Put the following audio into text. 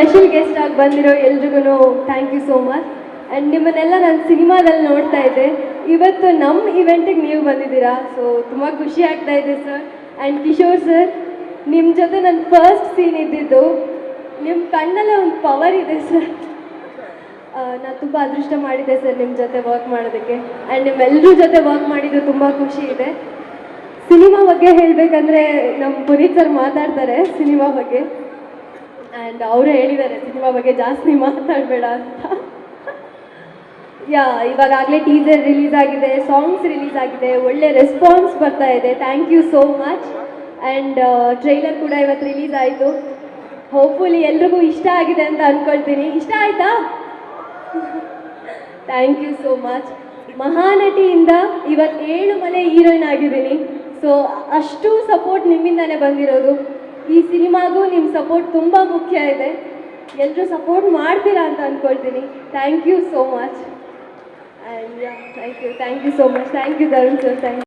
Special guest ಆಗಿ ಬಂದಿರೋ ಎಲ್ರಿಗೂ thank you so much and ನಿಮ್ಮನ್ನೆಲ್ಲ ನಾನು ಸಿನಿಮಾದಲ್ಲಿ ನೋಡ್ತಾ ಇದ್ದೆ. ಇವತ್ತು ನಮ್ಮ ಇವೆಂಟಿಗೆ ನೀವು ಬಂದಿದ್ದೀರಾ ಸೊ ತುಂಬ ಖುಷಿ ಆಗ್ತಾ ಇದೆ ಸರ್ ಆ್ಯಂಡ್ ಕಿಶೋರ್ ಸರ್ ನಿಮ್ಮ ಜೊತೆ ನನ್ನ ಫಸ್ಟ್ ಸೀನ್ ಇದ್ದಿದ್ದು ನಿಮ್ಮ ಕಣ್ಣಲ್ಲೇ ಒಂದು ಪವರ್ ಇದೆ ಸರ್ ನಾನು ತುಂಬ ಅದೃಷ್ಟ ಮಾಡಿದ್ದೆ ಸರ್ ನಿಮ್ಮ ಜೊತೆ ವರ್ಕ್ ಮಾಡೋದಕ್ಕೆ. ಆ್ಯಂಡ್ ನಿಮ್ಮೆಲ್ಲರ ಜೊತೆ ವರ್ಕ್ ಮಾಡಿದ್ದು ತುಂಬ ಖುಷಿ ಇದೆ. ಸಿನಿಮಾ ಬಗ್ಗೆ ಹೇಳಬೇಕಂದ್ರೆ ನಮ್ಮ ಪುನೀತ್ ಸರ್ ಮಾತಾಡ್ತಾರೆ ಸಿನಿಮಾ ಬಗ್ಗೆ. ಆ್ಯಂಡ್ ಅವರೇ ಹೇಳಿದ್ದಾರೆ, ಸಿನಿಮಾ ಬಗ್ಗೆ ಜಾಸ್ತಿ ಮಾತಾಡಬೇಡ ಅಂತ. ಯಾ ಇವಾಗಲೇ ಟೀಸರ್ ರಿಲೀಸ್ ಆಗಿದೆ ಸಾಂಗ್ಸ್ ರಿಲೀಸ್ ಆಗಿದೆ, ಒಳ್ಳೆ ರೆಸ್ಪಾನ್ಸ್ ಬರ್ತಾ ಇದೆ. Thank you so much and trailer ಕೂಡ ಇವತ್ತು ರಿಲೀಸ್ ಆಯಿತು. ಹೋಪ್ಫುಲಿ ಎಲ್ರಿಗೂ ಇಷ್ಟ ಆಗಿದೆ ಅಂತ ಅಂದ್ಕೊಳ್ತೀನಿ ಇಷ್ಟ ಆಯ್ತಾ? ಥ್ಯಾಂಕ್ ಯು ಸೋ ಮಚ್ ಮಹಾನಟಿಯಿಂದ ಇವತ್ತು ಏಳು ಮನೆ ಹೀರೋಯಿನ್ ಆಗಿದ್ದೀನಿ. ಸೊ ಅಷ್ಟು ಸಪೋರ್ಟ್ ನಿಮ್ಮಿಂದಲೇ ಬಂದಿರೋದು. ಈ ಸಿನಿಮಾಗೂ ನಿಮ್ಮ ಸಪೋರ್ಟ್ ತುಂಬ ಮುಖ್ಯ ಇದೆ. ಎಲ್ಲರೂ ಸಪೋರ್ಟ್ ಮಾಡ್ತೀರಾ ಅಂತ ಅಂದ್ಕೊಳ್ತೀನಿ thank you so much and thank you thank you so much thank you Tarun sir thank